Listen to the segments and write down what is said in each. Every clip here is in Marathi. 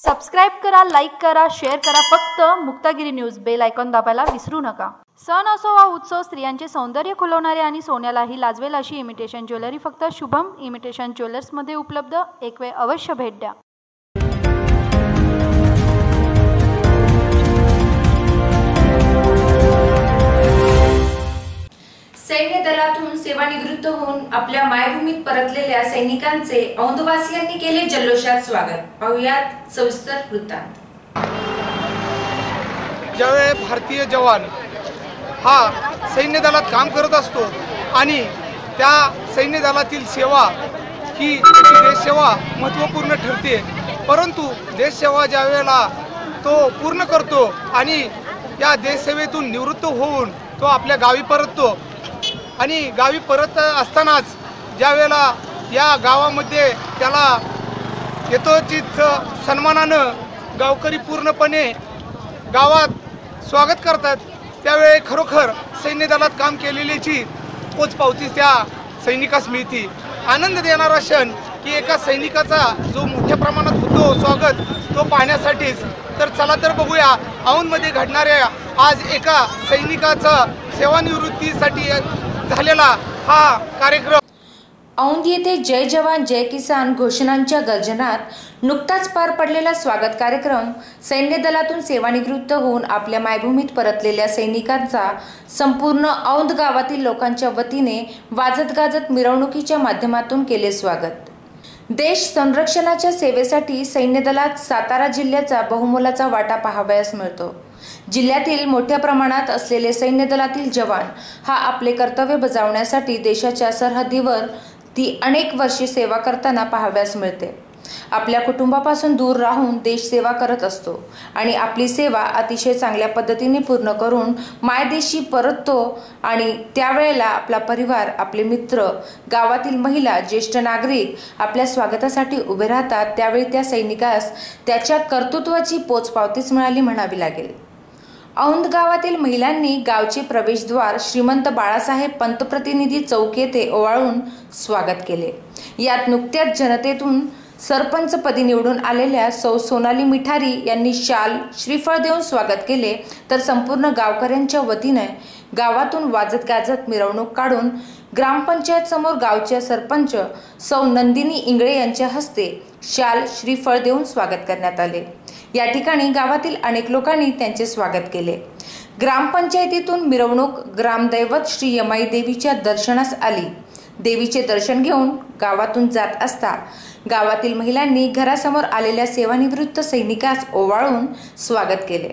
सबस्क्राईब करा लाईक करा शेअर करा. फक्त मुक्तागिरी न्यूज बेल आयकॉन दाबायला विसरू नका. सण असो वा उत्सव स्त्रियांचे सौंदर्य खुलवणारे आणि सोन्यालाही लाजवेल अशी इमिटेशन ज्वेलरी फक्त शुभम इमिटेशन ज्वेलर्समध्ये उपलब्ध. एक वेळ अवश्य भेट द्या. सैन्य दलातून सेवानिवृत्त होऊन आपल्या मायभूमीत परतलेल्या सैनिकांचे औंधवासियांनी केले जल्लोषात स्वागत. पाहुयात सविस्तर वृत्तांत. ज्यावेळी भारतीय जवान हा सैन्य दलात काम करत असतो आणि त्या सैन्य दलातील सेवा ही देशसेवा महत्त्वपूर्ण ठरते परंतु देशसेवा ज्या वेळेला तो पूर्ण करतो आणि या देशसेवेतून निवृत्त होऊन तो आपल्या गावी परततो आणि गावी परत असतानाच ज्या वेळेला या गावामध्ये त्याला यथोचित सन्मानानं गावकरी पूर्णपणे गावात स्वागत करतात त्यावेळी खरोखर सैन्य दलात काम केलेल्याची पोचपावती त्या सैनिकास मिळते. आनंद देणारा क्षण की एका सैनिकाचा जो मोठ्या प्रमाणात होतो स्वागत तो पाहण्यासाठीच. तर चला तर बघूया औंधमध्ये घडणाऱ्या आज एका सैनिकाचा सेवानिवृत्तीसाठी झालेला हा कार्यक्रम. औंध येथे जय जवान जय किसान घोषणांच्या गर्जनात नुकताच पार पडलेला स्वागत कार्यक्रम सैन्य दलातून सेवानिवृत्त होऊन आपल्या मायभूमीत परतलेल्या सैनिकांचा संपूर्ण औंध गावातील लोकांच्या वतीने वाजत गाजत मिरवणुकीच्या माध्यमातून केले स्वागत. देश संरक्षणाच्या सेवेसाठी सैन्य दलात सातारा जिल्ह्याचा बहुमोलाचा वाटा पाहावयास मिळतो. जिल्ह्यातील मोठ्या प्रमाणात असलेले सैन्य दलातील जवान हा आपले कर्तव्य बजावण्यासाठी देशाच्या सरहद्दीवर ती अनेक वर्षे सेवा करताना पाहाव्यास मिळते. आपल्या कुटुंबापासून दूर राहून देश सेवा करत असतो आणि आपली सेवा अतिशय चांगल्या पद्धतीने पूर्ण करून मायदेशी परततो आणि त्यावेळेला आपला परिवार आपले मित्र गावातील महिला ज्येष्ठ नागरिक आपल्या स्वागतासाठी उभे राहतात. त्यावेळी त्या सैनिकास त्याच्या कर्तृत्वाची पोचपावतीच मिळाली म्हणावी लागेल. औंध गावातील महिलांनी गावचे प्रवेशद्वार श्रीमंत बाळासाहेब पंतप्रतिनिधी चौक येथे ओवाळून स्वागत केले. यात नुकत्याच जनतेतून सरपंचपदी निवडून आलेल्या सौ सोनाली मिठारी यांनी शाल श्रीफळ देऊन स्वागत केले तर संपूर्ण गावकऱ्यांच्या वतीने गावातून वाजत गाजत मिरवणूक काढून ग्रामपंचायत समोर गावच्या सरपंच सौ नंदिनी इंगळे यांच्या हस्ते शाल श्रीफळ देऊन स्वागत करण्यात आले. या ठिकाणी गावातील अनेक लोकांनी त्यांचे स्वागत केले. ग्रामपंचायतीतून मिरवणूक ग्रामदैवत श्री यमाई देवीच्या दर्शनास आली. देवीचे दर्शन घेऊन गावातून जात असता गावातील महिलांनी घरासमोर आलेल्या सेवानिवृत्त सैनिकास ओवाळून स्वागत केले.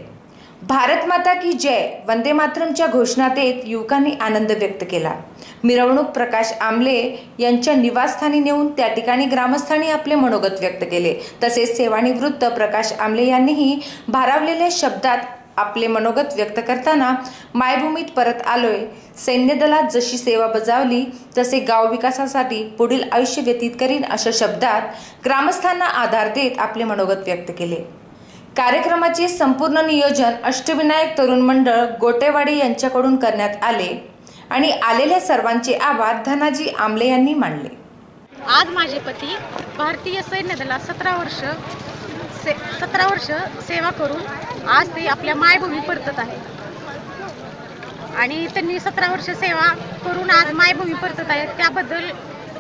भारत माता की जय वंदे मातरमच्या घोषणा देत युवकांनी आनंद व्यक्त केला. मिरवणूक प्रकाश आमले यांच्या निवासस्थानी नेऊन त्या ठिकाणी ग्रामस्थांनी आपले मनोगत व्यक्त केले. तसेच सेवानिवृत्त प्रकाश आमले यांनीही भारावलेल्या शब्दात आपले मनोगत व्यक्त करताना मायभूमीत परत आलोय. सैन्य दलात जशी सेवा बजावली तसे गाव विकासासाठी पुढील आयुष्य व्यतीत करीन अशा शब्दात ग्रामस्थांना आधार देत आपले मनोगत व्यक्त केले. कार्यक्रमाचे संपूर्ण नियोजन अष्टविनायक तरुण मंडळ गोटेवाडी यांच्याकडून करण्यात आले. आणि आलेल्या सर्वांचे आभार धनाजी आमले यांनी मानले. आज माझे पती भारतीय सैन्य दलात सतरा वर्ष से सतरा वर्ष सेवा करून आज ते आपल्या मायभूमी परतत आहेत. आणि त्यांनी सतरा वर्ष सेवा करून आज मायभूमी परतत आहेत. त्याबद्दल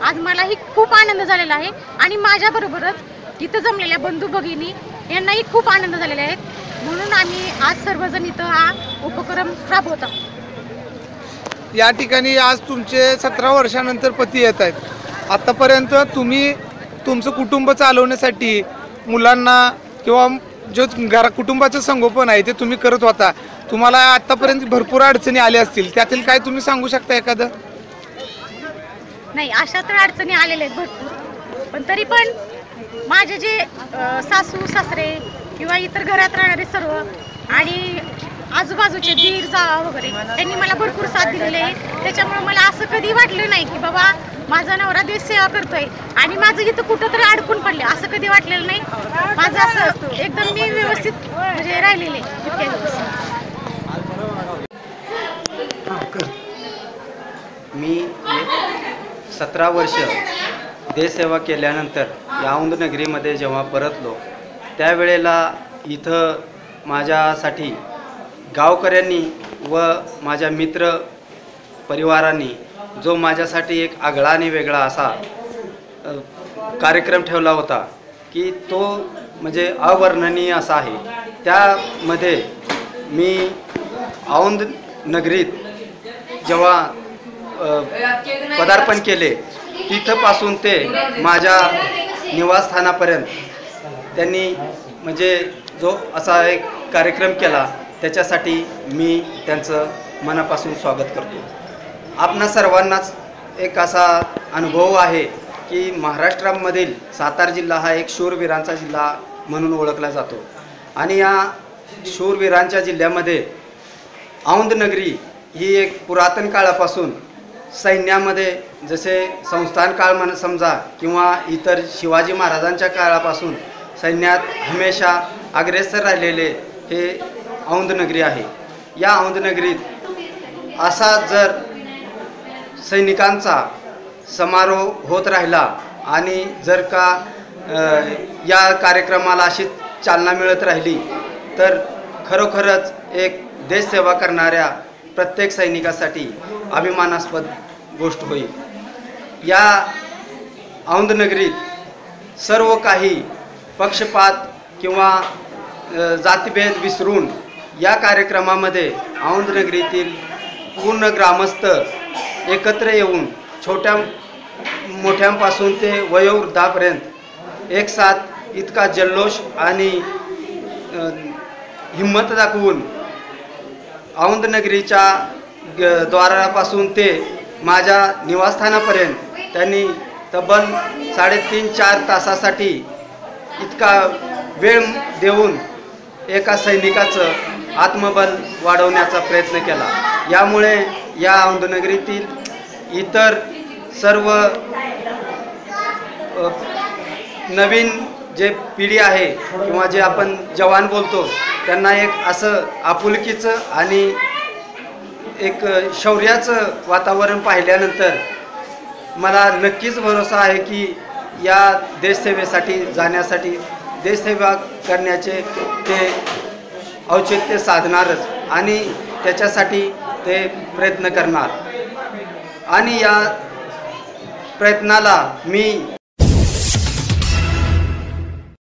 आज मलाही खूप आनंद झालेला आहे. आणि माझ्याबरोबरच इथं जमलेल्या बंधू भगिनी यांनाही खूप आनंद झालेला आहे. म्हणून आम्ही आज सर्वजण इथं हा उपक्रम राबवत आहोत. या ठिकाणी आज तुमचे सतरा वर्षानंतर पती येत आहेत. आत्तापर्यंत तुम्ही तुमचं कुटुंब चालवण्यासाठी मुलांना किंवा जो घरा कुटुंबाचं संगोपन आहे ते तुम्ही करत होता. तुम्हाला आतापर्यंत भरपूर अडचणी आल्या असतील. त्यातील काय तुम्ही सांगू शकता एखादं? नाही अशा तर अडचणी आलेल्या आहेत भरपूर. पण तरी पण माझे जे सासू सासरे किंवा इतर घरात राहणारे सर्व आणि आजूबाजूचे दीर जावा वगैरे. त्यांनी मला भरपूर साथ दिलेली आहे. त्याच्यामुळे मला असं कधी वाटलं नाही की बाबा माझा नवरा देश सेवा करतोय आणि माझं इथं कुठं तरी अडकून पडले असं कधी वाटलेलं नाही. माझं असं एकदम मी व्यवस्थित म्हणजे राहिलेले इतक्या दिवस. मी सतरा वर्ष देशसेवा केल्यानंतर या औंध नगरीमध्ये जेव्हा परतलो त्यावेळेला इथं माझ्यासाठी गावकऱ्यांनी व माझ्या मित्र परिवारांनी जो माझ्यासाठी एक आगळा आणि वेगळा असा कार्यक्रम ठेवला होता की तो म्हणजे अवर्णनीय असा आहे. त्यामध्ये मी औंध नगरीत जेव्हा पदार्पण केले तिथंपासून ते माझ्या निवासस्थानापर्यंत त्यांनी म्हणजे जो असा एक कार्यक्रम केला त्याच्यासाठी मी त्यांचं मनापासून स्वागत करतो. आपणा सर्वांनाच एक असा अनुभव आहे की महाराष्ट्रामधील सातारा जिल्हा हा एक शूरवीरांचा जिल्हा म्हणून ओळखला जातो. आणि या शूरवीरांच्या जिल्ह्यामध्ये औंधनगरी ही एक पुरातन काळापासून सैन्यामध्ये जसे संस्थान काळ म्हण समजा किंवा इतर शिवाजी महाराजांच्या काळापासून सैन्यात हमेशा अग्रेसर राहिलेले हे औंधनगरी आहे. या औंधनगरीत असा जर सैनिकांचा समारोह होत राहिला आणि जर का या कार्यक्रमाला अशी चालना मिळत राहिली तर खरोखरच एक देशसेवा करणाऱ्या प्रत्येक सैनिकासाठी अभिमानास्पद गोष्ट होईल. या औंधनगरीत सर्व काही पक्षपात किंवा जातीभेद विसरून या कार्यक्रमामध्ये औंधनगरीतील पूर्ण ग्रामस्थ एकत्र येऊन छोट्या मोठ्यांपासून ते वयोवृद्धापर्यंत एक साथ इतका जल्लोष आणि हिंमत दाखवून औंधनगरीच्या द्वारापासून ते माझ्या निवासस्थानापर्यंत त्यांनी तब्बल साडेतीन चार तासासाठी इतका वेळ देऊन एका सैनिकाचं आत्मबल वाढवण्याचा प्रयत्न केला. यामुळे या औंधनगरीतील इतर सर्व नवीन जे पिढी आहे किंवा जे आपण जवान बोलतो त्यांना एक असं आपुलकीचं आणि एक शौर्याचं वातावरण पाहिल्यानंतर मला नक्कीच भरोसा आहे की या देशसेवेसाठी जाण्यासाठी देशसेवा करण्याचे ते औचित्य साधणारच आणि त्याच्यासाठी ते प्रयत्न करणार. आणि या प्रयत्नाला मी